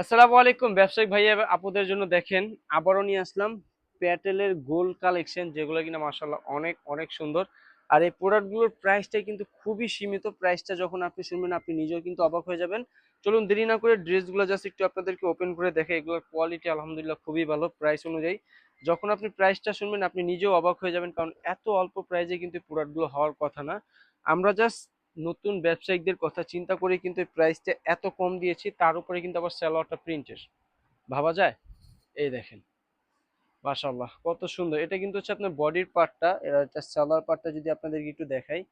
আসসালামু আলাইকুম, ব্যবসায়িক ভাইয়া আপুদের জন্য দেখেন, আবারও নিয়ে আসলাম প্যাটেলের গোল কালেকশন যেগুলো কিনা মাসাল্লাহ অনেক অনেক সুন্দর। আর এই প্রোডাক্টগুলোর প্রাইসটা কিন্তু খুবই সীমিত। প্রাইসটা যখন আপনি শুনবেন, আপনি নিজেও কিন্তু অবাক হয়ে যাবেন। চলুন দেরি না করে ড্রেসগুলো জাস্ট একটু আপনাদেরকে ওপেন করে দেখে, এগুলোর কোয়ালিটি আলহামদুলিল্লাহ খুবই ভালো প্রাইস অনুযায়ী। যখন আপনি প্রাইসটা শুনবেন, আপনি নিজেও অবাক হয়ে যাবেন, কারণ এত অল্প প্রাইসে কিন্তু প্রোডাক্টগুলো হওয়ার কথা না। আমরা জাস্ট নতুন ব্যবসায়িকদের কথা চিন্তা করে কিন্তু প্রাইসটা এত কম দিয়েছি, তার উপরে কিন্তু আবার স্যালোয়ারটা প্রিন্টের ভাবা যায়? এই দেখেন। মাশাল্লাহ কত সুন্দর। এটা কিন্তু হচ্ছে আপনার বডির পার্টটা এটা স্যালোয়ার পার্টটা যদি আপনাদেরকে একটু দেখাই,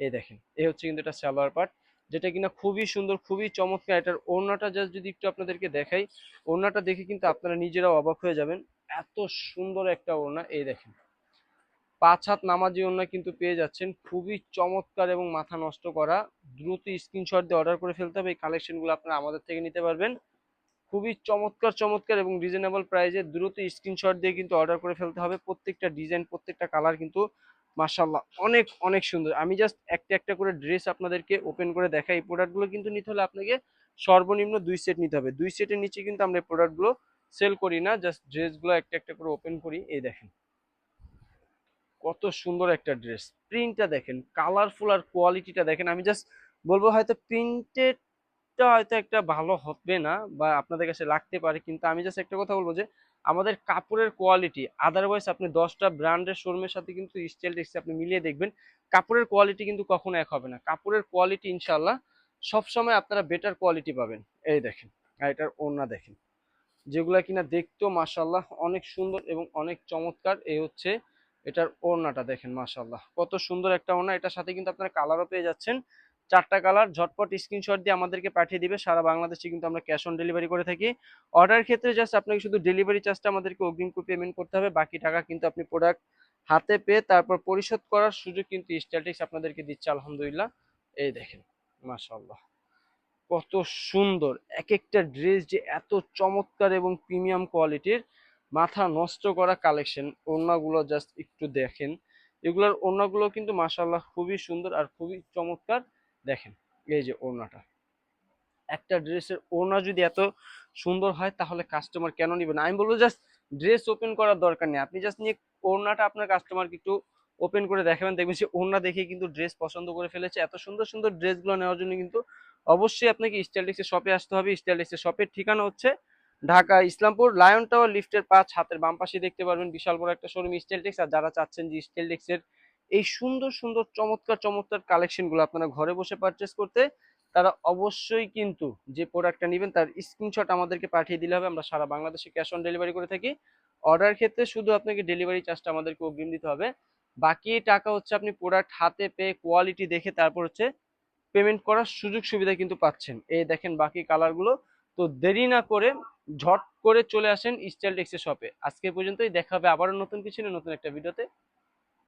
এই দেখেন, এই হচ্ছে কিন্তু এটা স্যালোয়ার পার্ট যেটা কিনা খুবই সুন্দর, খুবই চমৎকার। এটার ওড়নাটা জাস্ট যদি একটু আপনাদেরকে দেখাই, ওড়নাটা দেখে কিন্তু আপনারা নিজেরাও অবাক হয়ে যাবেন। এত সুন্দর একটা ওড়না, এই দেখেন। পাঁচ হাত নামাজি ওড়না কিন্তু পেয়ে যাচ্ছেন। খুবই চমৎকার এবং মাথা নষ্ট করা। দ্রুত স্ক্রিনশট দিয়ে অর্ডার করে ফেলতে হবে। এই কালেকশনগুলো আপনারা আমাদের থেকে নিতে পারবেন। খুবই চমৎকার চমৎকার এবং রিজনেবল প্রাইসে দ্রুত স্ক্রিনশট দিয়ে কিন্তু অর্ডার করে ফেলতে হবে। প্রত্যেকটা ডিজাইন প্রত্যেকটা কালার কিন্তু মাশাল্লাহ অনেক অনেক সুন্দর। আমি জাস্ট একটা একটা করে ড্রেস আপনাদেরকে ওপেন করে দেখাই। এই প্রোডাক্টগুলো কিন্তু নিতে হলে আপনাকে সর্বনিম্ন দুই সেট নিতে হবে। দুই সেটের নিচে কিন্তু আমরা এই প্রোডাক্টগুলো সেল করি না। জাস্ট ড্রেসগুলো একটা একটা করে ওপেন করি। এই দেখেন। কত সুন্দর একটা ড্রেস। প্রিন্টটা দেখেন কালারফুল আর কোয়ালিটিটা দেখেন, আমি জাস্ট বলব হয়তো প্রিন্টেডটা হয়তো একটা ভালো হবে না বা আপনাদের কাছে লাগতে পারে, কিন্তু আমি জাস্ট একটা কথা বলব যে, আমাদের কাপড়ের কোয়ালিটি আদারওয়াইজ আপনি দশটা ব্র্যান্ডের শোরুমের সাথে কিন্তু স্টাইল টেক্সে আপনি মিলিয়ে দেখবেন, কাপড়ের কোয়ালিটি কিন্তু কখনো এক হবে না। কাপড়ের কোয়ালিটি ইনশাল্লাহ সবসময় আপনারা বেটার কোয়ালিটি পাবেন। এই দেখেন, আর এটার ওড়না দেখেন, যেগুলা কিনা দেখতেও মাসাল্লাহ অনেক সুন্দর এবং অনেক চমৎকার। এই হচ্ছে এটার ওড়নাটা দেখেন মাশাল্লাহ কত সুন্দর একটা ওড়না। এটার সাথে কিন্তু আপনারা কালারও পেয়ে যাচ্ছেন। চারটা কালার ঝটপট স্ক্রিনশট দিয়ে আমাদেরকে পাঠিয়ে দিবে। সারা বাংলাদেশে কিন্তু আমরা ক্যাশ অন ডেলিভারি করে থাকি। অর্ডার ক্ষেত্রে জাস্ট আপনাকে শুধু ডেলিভারি চার্জটা আমাদেরকে অগ্রিম পেমেন্ট করতে হবে। বাকি টাকা কিন্তু আপনি প্রোডাক্ট হাতে পেয়ে তারপর পরিশোধ করার সুযোগ কিন্তু স্ট্যাটিক্স আপনাদেরকে দিচ্ছে, আলহামদুলিল্লাহ। এই দেখেন মাশাল্লাহ কত সুন্দর। এক একটা ড্রেস যে এত চমৎকার এবং প্রিমিয়াম কোয়ালিটির মাথা নষ্ট করা কালেকশন ওড়নাগুলো জাস্ট একটু দেখেন। এগুলোর ওড়নাগুলো কিন্তু মাসাল্লাহ খুবই সুন্দর আর খুবই চমৎকার দেখেন, এই যে ওড়নাটা। একটা ড্রেসের ওড়না যদি এত সুন্দর হয়, তাহলে কাস্টমার কেন নিবে না? আমি বলব জাস্ট ড্রেস ওপেন করার দরকার নেই। আপনি জাস্ট নিয়ে ওড়নাটা আপনার কাস্টমারকে একটু ওপেন করে দেখাবেন, দেখবেন সে ওড়না দেখে কিন্তু ড্রেস পছন্দ করে ফেলেছে। এত সুন্দর সুন্দর ড্রেসগুলো নেওয়ার জন্য কিন্তু অবশ্যই আপনাকে স্টাইলিক্সের শপে আসতে হবে। স্টাইলিক্সের শপের ঠিকানা হচ্ছে ঢাকা, ইসলামপুর লায়ন টাওয়ার লিফটের পাঁচ হাতের বাম পাশে দেখতে পারবেন বিশাল বড় একটা শোরুম স্টেলটেক্স আর যারা চাচ্ছেন যে স্টেলটেক্সের এই সুন্দর সুন্দর, চমৎকার চমৎকার কালেকশনগুলো আপনারা ঘরে বসে পারচেস করতে, তারা অবশ্যই কিন্তু যে প্রোডাক্টটা নেবেন তার স্ক্রিনশট আমাদেরকে পাঠিয়ে দিলে হবে। আমরা সারা বাংলাদেশে ক্যাশ অন ডেলিভারি করে থাকি। অর্ডার ক্ষেত্রে শুধু আপনাকে ডেলিভারি চার্জটা আমাদেরকে অগ্রিম দিতে হবে। বাকি টাকা হচ্ছে আপনি প্রোডাক্ট হাতে পেয়ে কোয়ালিটি দেখে তারপর হচ্ছে পেমেন্ট করার সুযোগ সুবিধা কিন্তু পাচ্ছেন। এই দেখেন বাকি কালারগুলো তো দেরি না করে ঝট করে চলে আসেন স্টাইল টেক্সের শপে আজকে পর্যন্তই, দেখা হবে আবারও নতুন কিছু নতুন একটা ভিডিওতে